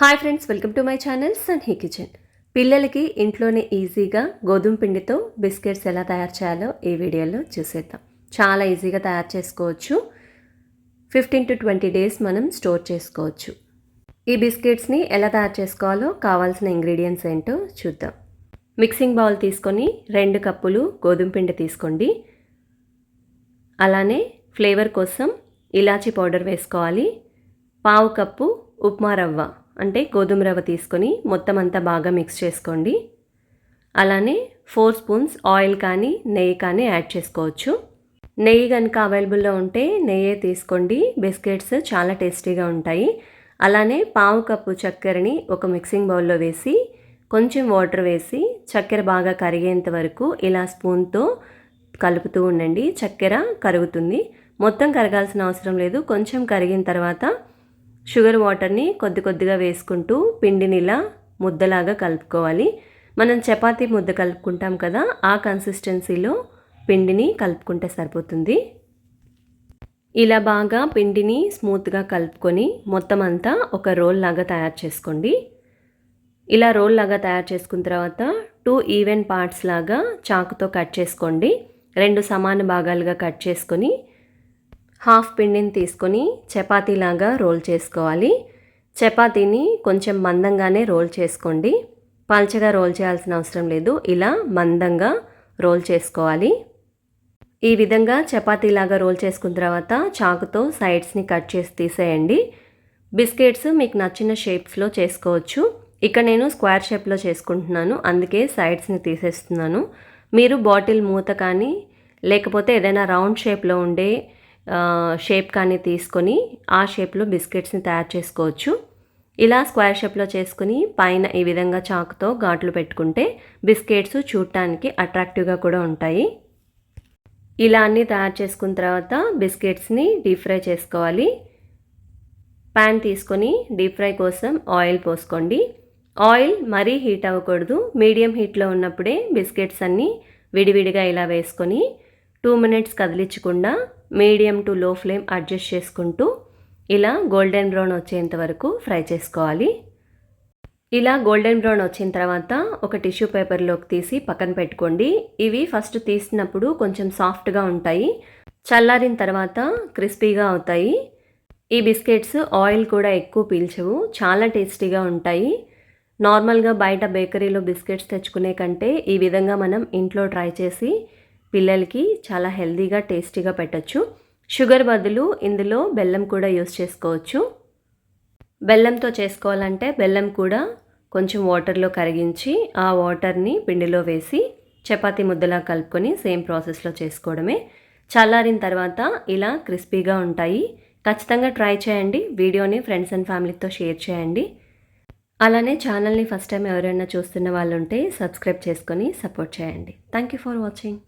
Hi friends welcome to my channel sun he kitchen. పిల్లలకి ఇంట్లోనే ఈజీగా గోధుమ పిండితో బిస్కెట్స్ ఎలా తయారు చేయాలో ఈ వీడియోలో చూసేద్దాం. చాలా ఈజీగా తయారు చేసుకోవచ్చు. ఫిఫ్టీన్ టు ట్వంటీ డేస్ మనం స్టోర్ చేసుకోవచ్చు. ఈ బిస్కెట్స్ని ఎలా తయారు చేసుకోవాలో కావాల్సిన ఇంగ్రీడియంట్స్ ఏంటో చూద్దాం. మిక్సింగ్ బౌల్ తీసుకొని రెండు కప్పులు గోధుమ పిండి తీసుకోండి. అలానే ఫ్లేవర్ కోసం ఇలాచీ పౌడర్ వేసుకోవాలి. పావు కప్పు ఉప్మా రవ్వ. అంటే గోధుమ రవ్వ తీసుకొని మొత్తం అంతా బాగా మిక్స్ చేసుకోండి. అలానే ఫోర్ స్పూన్స్ ఆయిల్ కానీ నెయ్యి కానీ యాడ్ చేసుకోవచ్చు. నెయ్యి కనుక అవైలబుల్లో ఉంటే నెయ్యే తీసుకోండి. బిస్కెట్స్ చాలా టేస్టీగా ఉంటాయి. అలానే పావు కప్పు చక్కెరని ఒక మిక్సింగ్ బౌల్లో వేసి కొంచెం వాటర్ వేసి చక్కెర బాగా కరిగేంత వరకు ఇలా స్పూన్తో కలుపుతూ ఉండండి. చక్కెర కరుగుతుంది. మొత్తం కరగాల్సిన అవసరం లేదు. కొంచెం కరిగిన తర్వాత షుగర్ వాటర్ని కొద్ది కొద్దిగా వేసుకుంటూ పిండిని ఇలా ముద్దలాగా కలుపుకోవాలి. మనం చపాతీ ముద్ద కలుపుకుంటాం కదా ఆ కన్సిస్టెన్సీలో పిండిని కలుపుకుంటే సరిపోతుంది. ఇలా బాగా పిండిని స్మూత్గా కలుపుకొని మొత్తం అంతా ఒక రోల్ లాగా తయారు చేసుకోండి. ఇలా రోల్ లాగా తయారు చేసుకున్న తర్వాత టూ ఈవెన్ పార్ట్స్ లాగా చాకుతో కట్ చేసుకోండి. రెండు సమాన భాగాలుగా కట్ చేసుకొని హాఫ్ పిండిని తీసుకొని చపాతీలాగా రోల్ చేసుకోవాలి. చపాతీని కొంచెం మందంగానే రోల్ చేసుకోండి. పల్చగా రోల్ చేయాల్సిన అవసరం లేదు. ఇలా మందంగా రోల్ చేసుకోవాలి. ఈ విధంగా చపాతీలాగా రోల్ చేసుకున్న తర్వాత చాకుతో సైడ్స్ని కట్ చేసి తీసేయండి. బిస్కెట్స్ మీకు నచ్చిన షేప్స్లో చేసుకోవచ్చు. ఇక్కడ నేను స్క్వేర్ షేప్లో చేసుకుంటున్నాను. అందుకే సైడ్స్ని తీసేస్తున్నాను. మీరు బాటిల్ మూత కానీ లేకపోతే ఏదైనా రౌండ్ షేప్లో ఉండే షేప్ కానీ తీసుకొని ఆ షేప్లో బిస్కెట్స్ని తయారు చేసుకోవచ్చు. ఇలా స్క్వేర్ షేప్లో చేసుకుని పైన ఈ విధంగా చాకుతో ఘాట్లు పెట్టుకుంటే బిస్కెట్స్ చూడటానికి అట్రాక్టివ్గా కూడా ఉంటాయి. ఇలా అన్నీ తయారు చేసుకున్న తర్వాత బిస్కెట్స్ని డీప్ ఫ్రై చేసుకోవాలి. ప్యాన్ తీసుకొని డీప్ ఫ్రై కోసం ఆయిల్ పోసుకోండి. ఆయిల్ మరీ హీట్ అవ్వకూడదు. మీడియం హీట్లో ఉన్నప్పుడే బిస్కెట్స్ అన్నీ విడివిడిగా ఇలా వేసుకొని two minutes కదిలించకుండా medium to low flame adjust చేసుకుంటూ ఇలా గోల్డెన్ బ్రౌన్ వచ్చేంత వరకు ఫ్రై చేసుకోవాలి. ఇలా గోల్డెన్ బ్రౌన్ వచ్చిన తర్వాత ఒక టిష్యూ పేపర్లోకి తీసి పక్కన పెట్టుకోండి. ఇవి ఫస్ట్ తీసినప్పుడు కొంచెం సాఫ్ట్గా ఉంటాయి. చల్లారిన తర్వాత క్రిస్పీగా అవుతాయి. ఈ బిస్కెట్స్ ఆయిల్ కూడా ఎక్కువ పీల్చవు. చాలా టేస్టీగా ఉంటాయి. నార్మల్గా బయట బేకరీలో బిస్కెట్స్ తెచ్చుకునే కంటే ఈ విధంగా మనం ఇంట్లో ట్రై చేసి పిల్లలకి చాలా హెల్తీగా టేస్టీగా పెట్టచ్చు. షుగర్ బదులు ఇందులో బెల్లం కూడా యూస్ చేసుకోవచ్చు. బెల్లంతో చేసుకోవాలంటే బెల్లం కూడా కొంచెం వాటర్లో కరిగించి ఆ వాటర్ని పిండిలో వేసి చపాతీ ముద్దలా కలుపుకొని సేమ్ ప్రాసెస్లో చేసుకోవడమే. చల్లారిన తర్వాత ఇలా క్రిస్పీగా ఉంటాయి. ఖచ్చితంగా ట్రై చేయండి. వీడియోని ఫ్రెండ్స్ అండ్ ఫ్యామిలీతో షేర్ చేయండి. అలానే ఛానల్ని ఫస్ట్ టైం ఎవరైనా చూస్తున్న వాళ్ళు ఉంటే సబ్స్క్రైబ్ చేసుకొని సపోర్ట్ చేయండి. Thank you for watching.